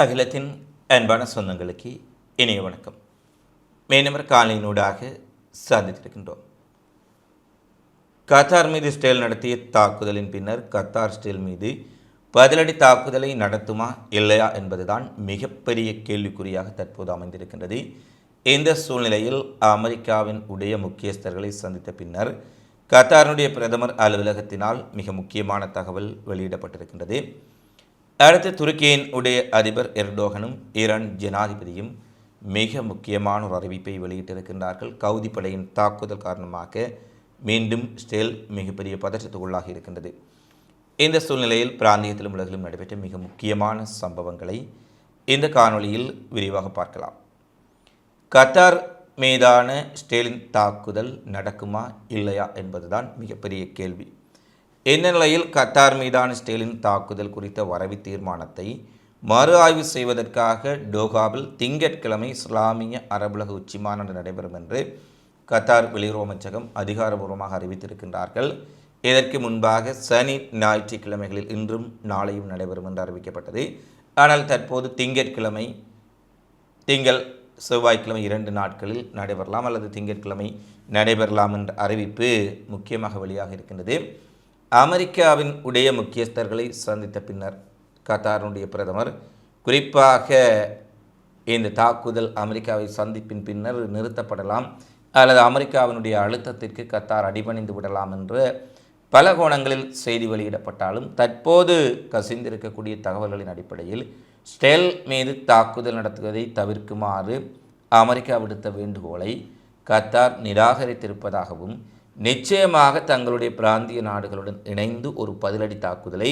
அகிலத்தின் அன்பான சொந்தங்களுக்கு இனிய வணக்கம். மேனவர் காலையினூடாக சந்தித்திருக்கின்றோம். கத்தார் மீது ஸ்டேல் நடத்திய தாக்குதலின் பின்னர் கத்தார் ஸ்டேல் மீது பதிலடி தாக்குதலை நடத்துமா இல்லையா என்பதுதான் மிகப்பெரிய கேள்விக்குறியாக தற்போது அமைந்திருக்கின்றது. இந்த சூழ்நிலையில் அமெரிக்காவின் உடைய முக்கியஸ்தர்களை சந்தித்த பின்னர் கத்தாருடைய பிரதமர் அலுவலகத்தினால் மிக முக்கியமான தகவல் வெளியிடப்பட்டிருக்கின்றது. அடுத்து துருக்கியின் உடைய அதிபர் எர்டோகனும் ஈரான் ஜனாதிபதியும் மிக முக்கியமான ஒரு அறிவிப்பை வெளியிட்டிருக்கின்றார்கள். கவுதி படையின் தாக்குதல் காரணமாக மீண்டும் ஸ்டேல் மிகப்பெரிய பதற்றத்துக்குள்ளாகி இருக்கின்றது. இந்த சூழ்நிலையில் பிராந்தியத்திலும் உலகிலும் நடைபெற்ற மிக முக்கியமான சம்பவங்களை இந்த காணொளியில் விரிவாக பார்க்கலாம். கத்தார் மீதான ஸ்டேலின் தாக்குதல் நடக்குமா இல்லையா என்பதுதான் மிகப்பெரிய கேள்வி. இந்நிலையில் கத்தார் மீதான ஸ்டேலின் தாக்குதல் குறித்த வரவு தீர்மானத்தை மறு ஆய்வு செய்வதற்காக டோகாவில் திங்கட்கிழமை இஸ்லாமிய அரபுலக உச்சி மாநாடு நடைபெறும் என்று கத்தார் வெளியுறவு அமைச்சகம் அதிகாரபூர்வமாக அறிவித்திருக்கின்றார்கள். இதற்கு முன்பாக சனி ஞாயிற்றுக்கிழமைகளில் இன்றும் நாளையும் நடைபெறும் என்று அறிவிக்கப்பட்டது. ஆனால் தற்போது திங்கட்கிழமை திங்கள் செவ்வாய்க்கிழமை இரண்டு நாட்களில் நடைபெறலாம் அல்லது திங்கட்கிழமை நடைபெறலாம் என்ற அறிவிப்பு முக்கியமாக வெளியாக இருக்கின்றது. அமெரிக்காவின் உடைய முக்கியஸ்தர்களை சந்தித்த பின்னர் கத்தாருடைய பிரதமர் குறிப்பாக இந்த தாக்குதல் அமெரிக்காவை சந்திப்பின் பின்னர் நிறுத்தப்படலாம் அல்லது அமெரிக்காவினுடைய அழுத்தத்திற்கு கத்தார் அடிபணிந்து விடலாம் என்று பல கோணங்களில் செய்தி வெளியிடப்பட்டாலும் தற்போது கசிந்திருக்கக்கூடிய தகவல்களின் அடிப்படையில் ஸ்டெல் மீது தாக்குதல் நடத்துவதை தவிர்க்குமாறு அமெரிக்கா விடுத்த வேண்டுகோளை கத்தார் நிராகரித்திருப்பதாகவும் நிச்சயமாக தங்களுடைய பிராந்திய நாடுகளுடன் இணைந்து ஒரு பதிலடி தாக்குதலை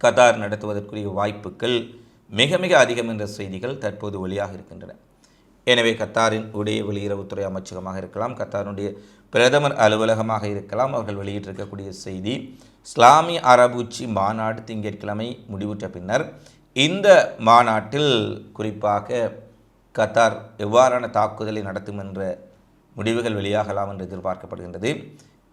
கத்தார் நடத்துவதற்குரிய வாய்ப்புகள் மிக மிக அதிகம் என்ற செய்திகள் தற்போது வெளியாக இருக்கின்றன. எனவே கத்தாரின் உடைய வெளியுறவுத்துறை அமைச்சகமாக இருக்கலாம் கத்தாருடைய பிரதமர் அலுவலகமாக இருக்கலாம் அவர்கள் வெளியிட்டிருக்கக்கூடிய செய்தி இஸ்லாமிய அரபுச்சி மாநாடு திங்கட்கிழமை முடிவுற்ற பின்னர் இந்த மாநாட்டில் குறிப்பாக கத்தார் எவ்வாறான தாக்குதலை நடத்தும் என்ற முடிவுகள் வெளியாகலாம் என்று எதிர்பார்க்கப்படுகின்றது.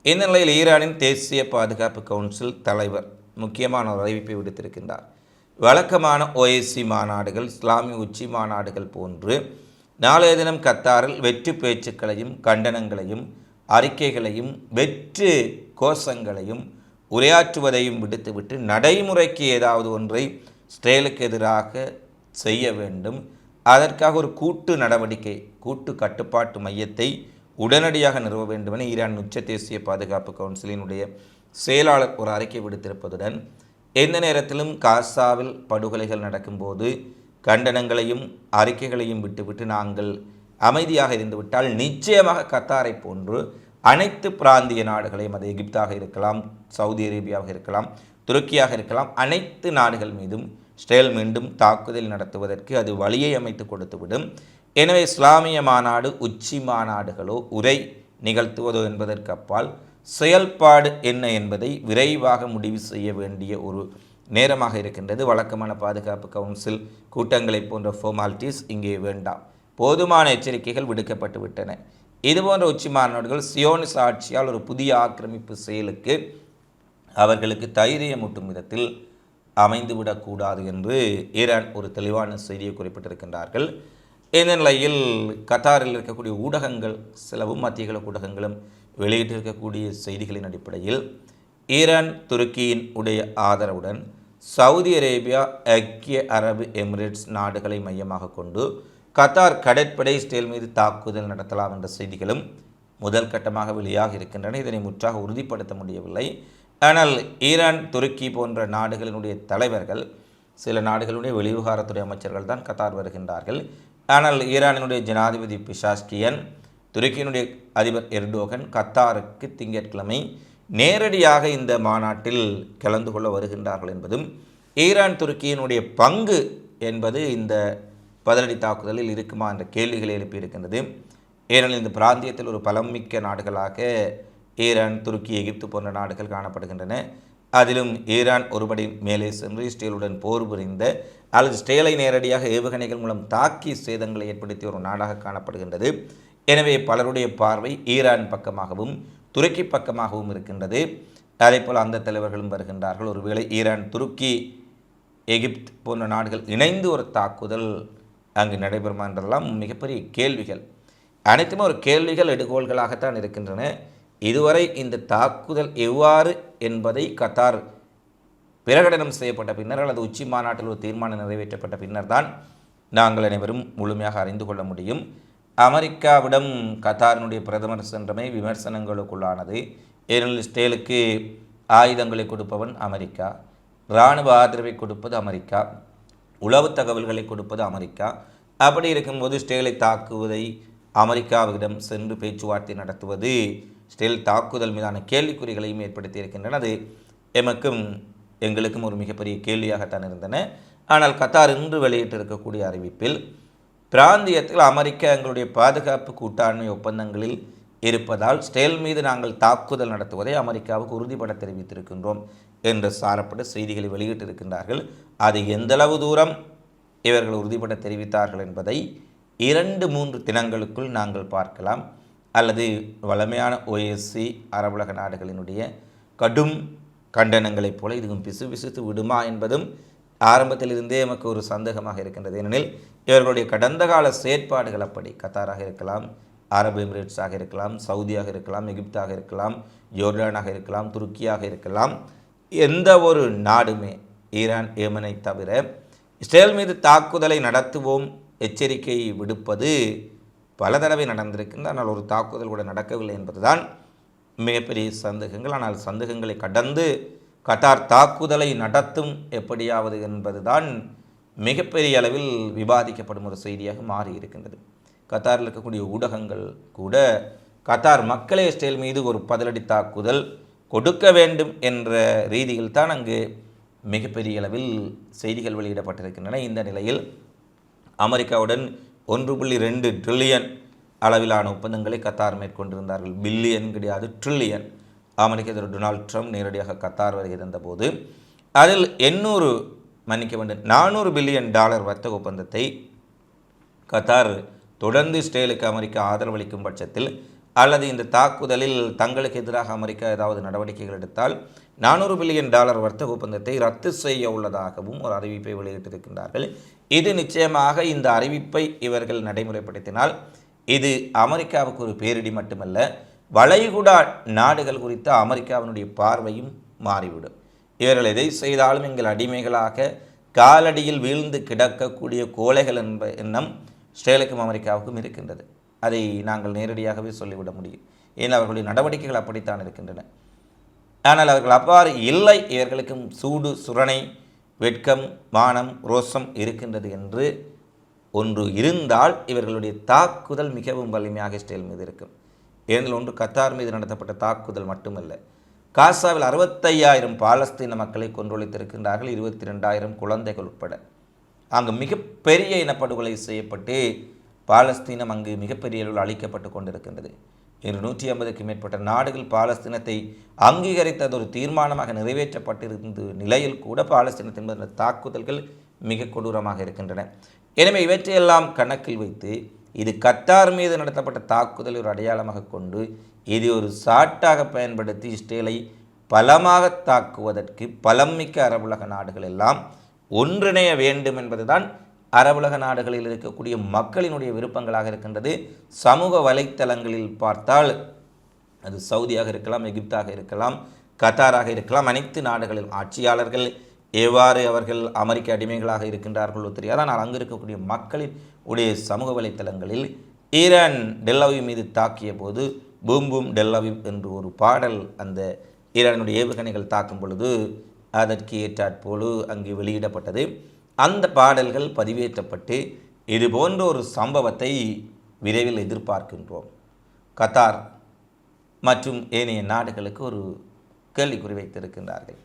இந்த நிலையில் ஈரானின் தேசிய பாதுகாப்பு கவுன்சில் தலைவர் முக்கியமான ஒரு அறிவிப்பை விடுத்திருக்கின்றார். வழக்கமான ஓஎஸ்சி மாநாடுகள் இஸ்லாமிய உச்சி மாநாடுகள் போன்று நாளைய தினம் கத்தாரில் வெற்றி பேச்சுக்களையும் கண்டனங்களையும் அறிக்கைகளையும் வெற்று கோஷங்களையும் உரையாற்றுவதையும் விடுத்துவிட்டு நடைமுறைக்கு ஏதாவது ஒன்றை ஸ்டேலுக்கு எதிராக செய்ய வேண்டும். அதற்காக ஒரு கூட்டு நடவடிக்கை கூட்டு கட்டுப்பாட்டு மையத்தை உடனடியாக நிறுவ வேண்டுமென ஈரான் உச்ச தேசிய பாதுகாப்பு கவுன்சிலினுடைய செயலாளர் ஒரு அறிக்கை விடுத்திருப்பதுடன் எந்த நேரத்திலும் காசாவில் படுகொலைகள் நடக்கும்போது கண்டனங்களையும் அறிக்கைகளையும் விட்டுவிட்டு நாங்கள் அமைதியாக இருந்துவிட்டால் நிச்சயமாக கத்தாரை போன்று அனைத்து பிராந்திய நாடுகளையும் அது எகிப்தாக இருக்கலாம் சவுதி அரேபியாவாக இருக்கலாம் துருக்கியாக இருக்கலாம் அனைத்து நாடுகள் மீதும் ஸ்டேல் மீண்டும் தாக்குதல் நடத்துவதற்கு அது வழியை அமைத்து கொடுத்துவிடும். எனவே இஸ்லாமிய மாநாடு உச்சி மாநாடுகளோ உரை நிகழ்த்துவதோ என்பதற்கு அப்பால் செயல்பாடு என்ன என்பதை விரைவாக முடிவு செய்ய வேண்டிய ஒரு நேரமாக இருக்கின்றது. வழக்கமான பாதுகாப்பு கவுன்சில் கூட்டங்களை போன்ற ஃபார்மாலிட்டிஸ் இங்கே வேண்டாம். போதுமான எச்சரிக்கைகள் விடுக்கப்பட்டு விட்டன. இதுபோன்ற உச்சி மாநாடுகள் சியோனிஸ் ஆட்சியால் ஒரு புதிய ஆக்கிரமிப்பு செயலுக்கு அவர்களுக்கு தைரியமூட்டும் விதத்தில் அமைந்துவிடக்கூடாது என்று ஈரான் ஒரு தெளிவான செய்தியை குறிப்பிட்டிருக்கின்றார்கள். இந்த நிலையில் கத்தாரில் இருக்கக்கூடிய ஊடகங்கள் சிலவும் மத்திய கிழக்கு ஊடகங்களும் வெளியிட்டிருக்கக்கூடிய செய்திகளின் அடிப்படையில் ஈரான் துருக்கியின் உடைய ஆதரவுடன் சவுதி அரேபியா ஐக்கிய அரபு எமிரேட்ஸ் நாடுகளை மையமாக கொண்டு கத்தார் கடற்படை ஸ்டேல் மீது தாக்குதல் நடத்தலாம் என்ற செய்திகளும் முதல் கட்டமாக வெளியாக இருக்கின்றன. இதனை முற்றாக உறுதிப்படுத்த முடியவில்லை. ஆனால் ஈரான் துருக்கி போன்ற நாடுகளினுடைய தலைவர்கள் சில நாடுகளுடைய வெளிவிவகாரத்துறை அமைச்சர்கள் தான் கத்தார் வருகின்றார்கள். ஆனால் ஈரானினுடைய ஜனாதிபதி பிஷாஸ்கியன் துருக்கியினுடைய அதிபர் எர்டோகன் கத்தாருக்கு திங்கட்கிழமை நேரடியாக இந்த மாநாட்டில் கலந்து கொள்ள வருகின்றார்கள் என்பதும் ஈரான் துருக்கியினுடைய பங்கு என்பது இந்த பதிலடி தாக்குதலில் இருக்குமா என்ற கேள்விகளை எழுப்பியிருக்கின்றது. ஏனெனில் இந்த பிராந்தியத்தில் ஒரு பலமிக்க நாடுகளாக ஈரான் துருக்கி எகிப்து போன்ற நாடுகள் காணப்படுகின்றன. அதிலும் ஈரான் ஒருபடி மேலே சென்று இஸ்ரேலுடன் போர் புரிந்த அல்லது ஸ்டேலை நேரடியாக ஏவுகணைகள் மூலம் தாக்கி சேதங்களை ஏற்படுத்திய ஒரு நாடாக காணப்படுகின்றது. எனவே பலருடைய பார்வை ஈரான் பக்கமாகவும் துருக்கி பக்கமாகவும் இருக்கின்றது. அதேபோல் அந்த தலைவர்களும் வருகின்றார்கள். ஒருவேளை ஈரான் துருக்கி எகிப்த் போன்ற நாடுகள் இணைந்து ஒரு தாக்குதல் அங்கு நடைபெறுமா என்றெல்லாம் மிகப்பெரிய கேள்விகள். அனைத்துமே ஒரு கேள்விகள் எடுகோள்களாகத்தான் இருக்கின்றன. இதுவரை இந்த தாக்குதல் எவ்வாறு என்பதை கத்தார் பிரகடனம் செய்யப்பட்ட பின்னர் அல்லது உச்சி மாநாட்டில் ஒரு தீர்மானம் நிறைவேற்றப்பட்ட பின்னர் தான் நாங்கள் அனைவரும் முழுமையாக அறிந்து கொள்ள முடியும். அமெரிக்காவிடம் கத்தாரினுடைய பிரதமர் சென்றமை விமர்சனங்களுக்குள்ளானது. ஏனெனில் இஸ்ரேலுக்கு ஆயுதங்களை கொடுப்பவன் அமெரிக்கா. இராணுவ ஆதரவை கொடுப்பது அமெரிக்கா. உளவு தகவல்களை கொடுப்பது அமெரிக்கா. அப்படி இருக்கும்போது ஸ்டேலை தாக்குவதை அமெரிக்காவிடம் சென்று பேச்சுவார்த்தை நடத்துவது ஸ்டேல் தாக்குதல் மீதான கேள்விக்குறிகளையும் ஏற்படுத்தி இருக்கின்றன. அது எமக்கும் எங்களுக்கும் ஒரு மிகப்பெரிய கேள்வியாகத்தான் இருந்தன. ஆனால் கத்தார் இன்று வெளியிட்டிருக்கக்கூடிய அறிவிப்பில் பிராந்தியத்தில் அமெரிக்கா எங்களுடைய பாதுகாப்பு கூட்டாண்மை ஒப்பந்தங்களில் இருப்பதால் ஸ்டேல் மீது நாங்கள் தாக்குதல் நடத்துவதை அமெரிக்காவுக்கு உறுதிபட தெரிவித்திருக்கின்றோம் என்று சாரப்பட்டு செய்திகளை வெளியிட்டிருக்கின்றார்கள். அது எந்தளவு தூரம் இவர்கள் உறுதிபட தெரிவித்தார்கள் என்பதை இரண்டு மூன்று தினங்களுக்குள் நாங்கள் பார்க்கலாம். அல்லது வளமையான ஓஎஸ்சி அரபுலக நாடுகளினுடைய கடும் கண்டனங்களைப் போல இதுவும் பிசு பிசுத்து விடுமா என்பதும் ஆரம்பத்தில் இருந்தே நமக்கு ஒரு சந்தேகமாக இருக்கின்றது. ஏனெனில் இவர்களுடைய கடந்த கால செயற்பாடுகள் அப்படி. கத்தாராக இருக்கலாம் அரபு எமிரேட்ஸாக இருக்கலாம் சவுதியாக இருக்கலாம் எகிப்தாக இருக்கலாம் ஜோர்டானாக இருக்கலாம் துருக்கியாக இருக்கலாம். எந்த ஒரு நாடுமே ஈரான் ஏமனை தவிர இஸ்ரேல் மீது தாக்குதலை நடத்துவோம் எச்சரிக்கை விடுப்பது பல தடவை நடந்திருக்கின்றது. ஆனால் ஒரு தாக்குதல் கூட நடக்கவில்லை என்பதுதான் மிகப்பெரிய சந்தேகங்கள். ஆனால் சந்தேகங்களை கடந்து கட்டார் தாக்குதலை நடத்தும் எப்படியாவது என்பதுதான் மிகப்பெரிய அளவில் விவாதிக்கப்படும் ஒரு செய்தியாக மாறி இருக்கின்றது. கத்தாரில் இருக்கக்கூடிய ஊடகங்கள் கூட கத்தார் மக்களே இஸ்ரேல் மீது ஒரு பதிலடி தாக்குதல் கொடுக்க வேண்டும் என்ற ரீதியில் தான் அங்கு மிகப்பெரிய அளவில் செய்திகள் வெளியிடப்பட்டிருக்கின்றன. இந்த நிலையில் அமெரிக்காவுடன் ஒன்று புள்ளி ரெண்டு ட்ரில்லியன் அளவிலான ஒப்பந்தங்களை கத்தார் மேற்கொண்டிருந்தார்கள். பில்லியன் கிடையாது ட்ரில்லியன் அமெரிக்க அதிபர் டொனால்ட் ட்ரம்ப் நேரடியாக கத்தார் வருகிற போது அதில் எண்ணூறு மன்னிக்க வேண்டும் நானூறு பில்லியன் டாலர் வர்த்தக ஒப்பந்தத்தை கத்தார் தொடர்ந்து இஸ்ரேலுக்கு அமெரிக்கா ஆதரவளிக்கும் பட்சத்தில் அல்லது இந்த தாக்குதலில் தங்களுக்கு எதிராக அமெரிக்கா ஏதாவது நடவடிக்கைகள் எடுத்தால் நானூறு பில்லியன் டாலர் வர்த்தக ஒப்பந்தத்தை ரத்து செய்ய உள்ளதாகவும் ஒரு அறிவிப்பை வெளியிட்டிருக்கின்றார்கள். இது நிச்சயமாக இந்த அறிவிப்பை இவர்கள் நடைமுறைப்படுத்தினால் இது அமெரிக்காவுக்கு ஒரு பேரிடி மட்டுமல்ல வளைகுடா நாடுகள் குறித்த அமெரிக்காவினுடைய பார்வையும் மாறிவிடும். இவர்கள் எதை செய்தாலும் எங்கள் அடிமைகளாக காலடியில் வீழ்ந்து கிடக்கக்கூடிய கோழைகள் என்ப எண்ணம் இஸ்ரேலுக்கும் அமெரிக்காவுக்கும் இருக்கின்றது. அதை நாங்கள் நேரடியாகவே சொல்லிவிட முடியும். ஏன்? அவர்களுடைய நடவடிக்கைகள் அப்படித்தான் இருக்கின்றன. ஆனால் அவர்கள் அவ்வாறு இல்லை. இவர்களுக்கும் சூடு சுரணை வெட்கம் மானம் ரோசம் இருக்கின்றது என்று ஒன்று இருந்தால் இவர்களுடைய தாக்குதல் மிகவும் வலிமையாக இஸ்ரேல் மீது இருக்கும். ஏனெனில் ஒன்று கத்தார் மீது நடத்தப்பட்ட தாக்குதல் மட்டுமல்ல. காசாவில் அறுபத்தையாயிரம் பாலஸ்தீன மக்களை கொன்றொழித்திருக்கின்றார்கள். இருபத்தி ரெண்டாயிரம் குழந்தைகள் உட்பட. அங்கு மிகப்பெரிய இனப்படுகொலை செய்யப்பட்டு பாலஸ்தீனம் அங்கு மிகப்பெரிய அளவில் அழிக்கப்பட்டு கொண்டிருக்கின்றது. இன்று நூற்றி ஐம்பதுக்கு மேற்பட்ட நாடுகள் பாலஸ்தீனத்தை அங்கீகரித்தது ஒரு தீர்மானமாக நிறைவேற்றப்பட்டிருந்த நிலையில் கூட பாலஸ்தீனத்தின் மீதான தாக்குதல்கள் மிக கொடூரமாக இருக்கின்றன. எனவே இவற்றையெல்லாம் கணக்கில் வைத்து இது கத்தார் மீது நடத்தப்பட்ட தாக்குதலை ஒரு அடையாளமாக கொண்டு இது ஒரு சாட்டாக பயன்படுத்தி இஸ்ரேலை பலமாக தாக்குவதற்கு பலம் மிக்க அரபுலக நாடுகள் எல்லாம் ஒன்றிணைய வேண்டும் என்பதுதான் அரபுலக நாடுகளில் இருக்கக்கூடிய மக்களினுடைய விருப்பங்களாக இருக்கின்றது. சமூக வலைத்தளங்களில் பார்த்தால் அது சவுதியாக இருக்கலாம் எகிப்தாக இருக்கலாம் கத்தாராக இருக்கலாம் அனைத்து நாடுகளில் ஆட்சியாளர்கள் எவ்வாறு அவர்கள் அமெரிக்க அடிமைகளாக இருக்கின்றார்களோ தெரியாது ஆனால் அங்கு இருக்கக்கூடிய மக்களின் உடைய சமூக வலைத்தளங்களில் ஈரான் டெல்லவி மீது தாக்கிய போது பூம் பூம் டெல்லவி என்று ஒரு பாடல் அந்த ஈரானுடைய ஏவுகணைகள் தாக்கும் பொழுது அதற்கு ஏற்றாற்போல் அங்கு வெளியிடப்பட்டது. அந்த பாடல்கள் பதிவேற்றப்பட்டு இது போன்ற ஒரு சம்பவத்தை விரைவில் எதிர்பார்க்கின்றோம். கத்தார் மற்றும் ஏனைய நாடுகளுக்கு ஒரு கேள்விக்குறி வைத்திருக்கின்றார்கள்.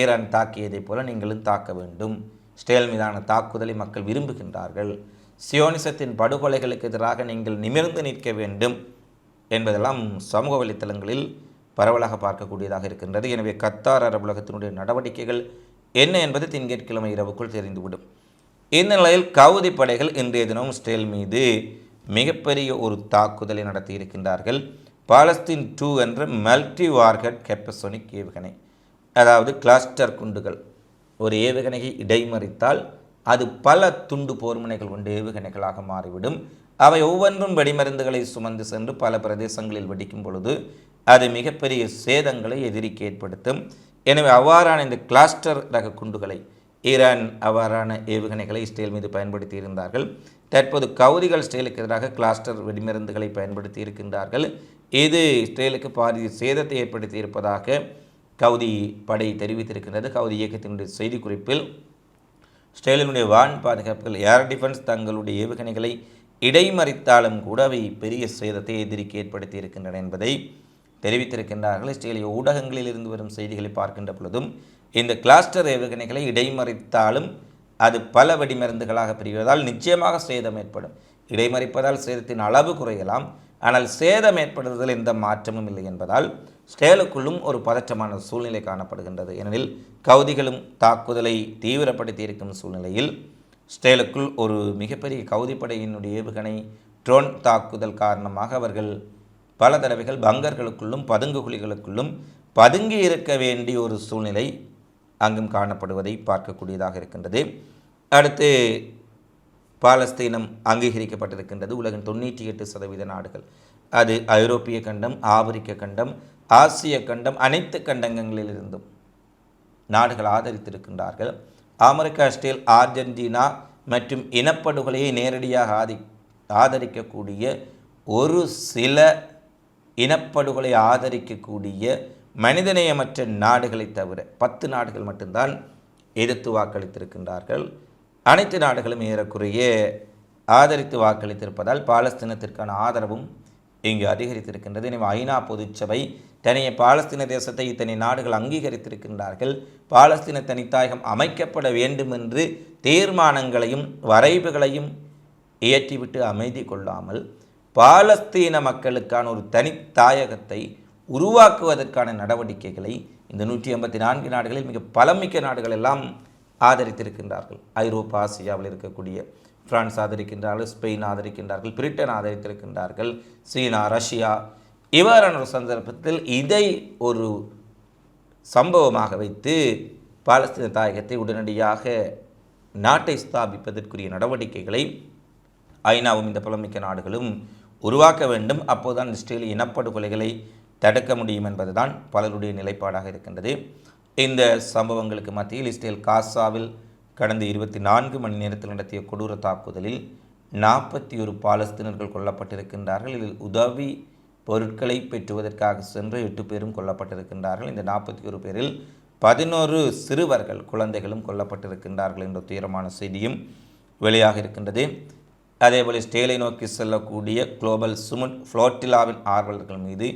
ஈரான் தாக்கியதைப் போல நீங்களும் தாக்க வேண்டும். ஸ்டேல் மீதான தாக்குதலை மக்கள் விரும்புகின்றார்கள். சியோனிசத்தின் படுகொலைகளுக்கு எதிராக நீங்கள் நிமிர்ந்து நிற்க வேண்டும் என்பதெல்லாம் சமூக வலைத்தளங்களில் பரவலாக பார்க்கக்கூடியதாக இருக்கின்றது. எனவே கத்தார் அரபுலகத்தினுடைய நடவடிக்கைகள் என்ன என்பது திங்கட்கிழமை இரவுக்குள் தெரிந்துவிடும். இந்த நிலையில் கவுதி படைகள் இன்றைய தினம் இஸ்ரேல் மீது மிகப்பெரிய ஒரு தாக்குதலை நடத்தி இருக்கின்றார்கள் பாலஸ்தீன் டூ என்ற மல்டி வார்கட் கெப்பசோனிக் ஏவுகணை. அதாவது கிளாஸ்டர் குண்டுகள். ஒரு ஏவுகணையை இடைமறித்தால் அது பல துண்டு போர்முனைகள் கொண்ட ஏவுகணைகளாக மாறிவிடும். அவை ஒவ்வொன்றும் வெடிமருந்துகளை சுமந்து சென்று பல பிரதேசங்களில் வெடிக்கும் பொழுது அது மிகப்பெரிய சேதங்களை எதிரிக்கு ஏற்படுத்தும். எனவே அவ்வாறான இந்த கிளாஸ்டர் ரக குண்டுகளை ஈரான் அவ்வாறான ஏவுகணைகளை இஸ்ரேல் மீது பயன்படுத்தி இருந்தார்கள். தற்போது கவுதிகள் இஸ்ரேலுக்கு எதிராக கிளாஸ்டர் வெடிமருந்துகளை பயன்படுத்தி இருக்கின்றார்கள். இது இஸ்ரேலுக்கு பாதி சேதத்தை ஏற்படுத்தி இருப்பதாக கவுதி படை தெரிவித்திருக்கின்றது. கவுதி இயக்கத்தினுடைய செய்திக்குறிப்பில் இஸ்ரேலினுடைய வான் பாதுகாப்புகள் ஏர் டிஃபென்ஸ் தங்களுடைய ஏவுகணைகளை இடைமறித்தாலும் கூட அவை பெரிய சேதத்தை எதிரிக்கு ஏற்படுத்தி இருக்கின்றன என்பதை தெரிவித்திருக்கின்றார்கள். இஸ்ரேலிய ஊடகங்களில் இருந்து வரும் செய்திகளை பார்க்கின்ற பொழுதும் இந்த கிளாஸ்டர் ஏவுகணைகளை இடைமறித்தாலும் அது பல வெடிமருந்துகளாக பிரிவதால் நிச்சயமாக சேதம் ஏற்படும். இடைமறிப்பதால் சேதத்தின் அளவு குறையலாம். ஆனால் சேதம் ஏற்படுவதில் எந்த மாற்றமும் இல்லை என்பதால் ஸ்டேலுக்குள்ளும் ஒரு பதற்றமான சூழ்நிலை காணப்படுகின்றது. ஏனெனில் கவுதிகளும் தாக்குதலை தீவிரப்படுத்தி இருக்கும் சூழ்நிலையில் ஸ்டேலுக்குள் ஒரு மிகப்பெரிய கவுதிப்படையினுடைய ஏவுகணை ட்ரோன் தாக்குதல் காரணமாக அவர்கள் பல தடவைகள் பங்கர்களுக்குள்ளும் பதுங்கு குழிகளுக்குள்ளும் பதுங்கி இருக்க வேண்டிய ஒரு சூழ்நிலை அங்கும் காணப்படுவதை பார்க்கக்கூடியதாக இருக்கின்றது. அடுத்து பாலஸ்தீனம் அங்கீகரிக்கப்பட்டிருக்கின்றது. உலகின் தொண்ணூற்றி எட்டு சதவீத நாடுகள். அது ஐரோப்பிய கண்டம் ஆப்பிரிக்க கண்டம் ஆசிய கண்டம் அனைத்து கண்டங்களிலிருந்தும் நாடுகள் ஆதரித்திருக்கின்றார்கள். அமெரிக்கா ஸ்டீல் ஆர்ஜென்டினா மற்றும் இனப்படுகொலையை நேரடியாக ஆதி ஆதரிக்கக்கூடிய ஒரு சில இனப்படுகொலை ஆதரிக்கக்கூடிய மனிதநேயமற்ற நாடுகளை தவிர பத்து நாடுகள் மட்டும்தான் எதிர்த்து வாக்களித்திருக்கின்றார்கள். அனைத்து நாடுகளும் ஏறக்குறைய ஆதரித்து வாக்களித்திருப்பதால் பாலஸ்தீனத்திற்கான ஆதரவும் இங்கு அதிகரித்திருக்கின்றது. எனவே ஐநா பொதுச்சபை தனிய பாலஸ்தீன தேசத்தை இத்தனை நாடுகள் அங்கீகரித்திருக்கின்றார்கள். பாலஸ்தீன தனித்தாயகம் அமைக்கப்பட வேண்டும் என்று தீர்மானங்களையும் வரைவுகளையும் இயற்றிவிட்டு அமைதி கொள்ளாமல் பாலஸ்தீன மக்களுக்கான ஒரு தனித்தாயகத்தை உருவாக்குவதற்கான நடவடிக்கைகளை இந்த நூற்றி ஐம்பத்தி நான்கு நாடுகளில் மிக பலமிக்க நாடுகள் எல்லாம் ஆதரித்திருக்கின்றார்கள். ஐரோப்பா ஆசியாவில் இருக்கக்கூடிய பிரான்ஸ் ஆதரிக்கின்றார்கள் ஸ்பெயின் ஆதரிக்கின்றார்கள் பிரிட்டன் ஆதரித்திருக்கின்றார்கள் சீனா ரஷ்யா இவ்வாறான ஒரு சந்தர்ப்பத்தில் இதை ஒரு சம்பவமாக வைத்து பாலஸ்தீன தாயகத்தை உடனடியாக நாட்டை ஸ்தாபிப்பதற்குரிய நடவடிக்கைகளை ஐநாவும் இந்த புலமிக்க நாடுகளும் உருவாக்க வேண்டும். அப்போதுதான் இஸ்ரேலிய இனப்படுகொலைகளை தடுக்க முடியும் என்பதுதான் பலருடைய நிலைப்பாடாக இருக்கின்றது. இந்த சம்பவங்களுக்கு மத்தியில் இஸ்ரேல் காசாவில் கடந்த இருபத்தி நான்கு மணி நேரத்தில் நடத்திய கொடூர தாக்குதலில் நாற்பத்தி ஒரு பாலஸ்தீனர்கள் கொல்லப்பட்டிருக்கின்றார்கள். இதில் உதவி பொருட்களை பெற்றுவதற்காக சென்று எட்டு பேரும் கொல்லப்பட்டிருக்கின்றார்கள். இந்த நாற்பத்தி ஒரு பேரில் பதினோரு சிறுவர்கள் குழந்தைகளும் கொல்லப்பட்டிருக்கின்றார்கள் என்ற துயரமான செய்தியும் வெளியாக இருக்கின்றது. அதேபோல் ஸ்டேலை நோக்கி செல்லக்கூடிய குளோபல் சுமுட் ஃப்ளோட்டிலாவின் ஆர்வலர்கள் மீது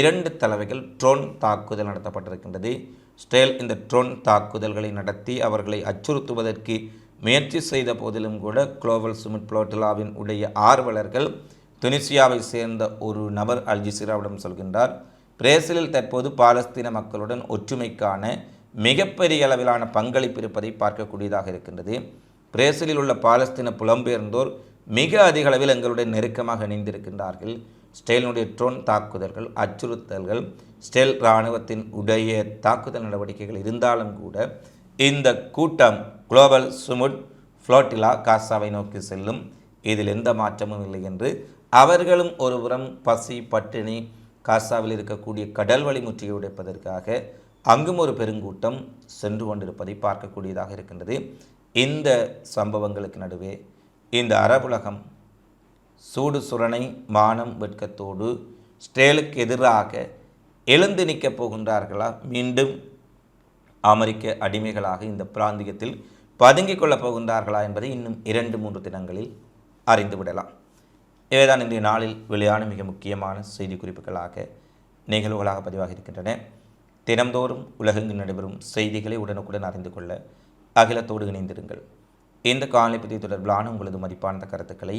இரண்டு தலைவைகள் ட்ரோன் தாக்குதல் நடத்தப்பட்டிருக்கின்றது. ஸ்டேல் இந்த ட்ரோன் தாக்குதல்களை நடத்தி அவர்களை அச்சுறுத்துவதற்கு முயற்சி செய்த போதிலும் கூட குளோபல் சுமிட் புளோட்டிலாவின் உடைய ஆர்வலர்கள் துனிசியாவை சேர்ந்த ஒரு நபர் அல்ஜிசிராவிடம் சொல்கின்றார் பிரேசிலில் தற்போது பாலஸ்தீன மக்களுடன் ஒற்றுமைக்கான மிகப்பெரிய அளவிலான பங்களிப்பு இருப்பதை பார்க்கக்கூடியதாக இருக்கின்றது. பிரேசிலில் உள்ள பாலஸ்தீன புலம்பெயர்ந்தோர் மிக அதிக அளவில் எங்களுடன் நெருக்கமாக இணைந்திருக்கின்றார்கள். ஸ்டேலினுடைய ட்ரோன் தாக்குதல்கள் அச்சுறுத்தல்கள் ஸ்டேல் இராணுவத்தின் உடைய தாக்குதல் நடவடிக்கைகள் இருந்தாலும் கூட இந்த கூட்டம் குளோபல் சுமுட் ஃப்ளோட்டிலா காசாவை நோக்கி செல்லும். இதில் எந்த மாற்றமும் இல்லை என்று அவர்களும் ஒருபுறம் பசி பட்டினி காசாவில் இருக்கக்கூடிய கடல் வழி முற்றியை உடைப்பதற்காக அங்கும் ஒரு பெருங்கூட்டம் சென்று கொண்டிருப்பதை பார்க்கக்கூடியதாக இருக்கின்றது. இந்த சம்பவங்களுக்கு நடுவே இந்த அரபுலகம் சூடு சுரணை மானம் வெட்கத்தோடு ஸ்டேலுக்கு எதிராக எழுந்து நிற்கப் போகின்றார்களா? மீண்டும் அமெரிக்க அடிமைகளாக இந்த பிராந்தியத்தில் பதுங்கிக் கொள்ளப் போகின்றார்களா என்பதை இன்னும் இரண்டு மூன்று தினங்களில் அறிந்துவிடலாம் இவைதான் இன்றைய நாளில் வெளியான மிக முக்கியமான செய்தி குறிப்புகளாக நிகழ்வுகளாக பதிவாக இருக்கின்றன தினந்தோறும் உலகெங்கு நடைபெறும் செய்திகளை உடனுக்குடன் அறிந்து கொள்ள அகிலத்தோடு இணைந்திருங்கள். இந்த காணொலி பதிவு தொடர்பிலான உங்களது மதிப்பான கருத்துக்களை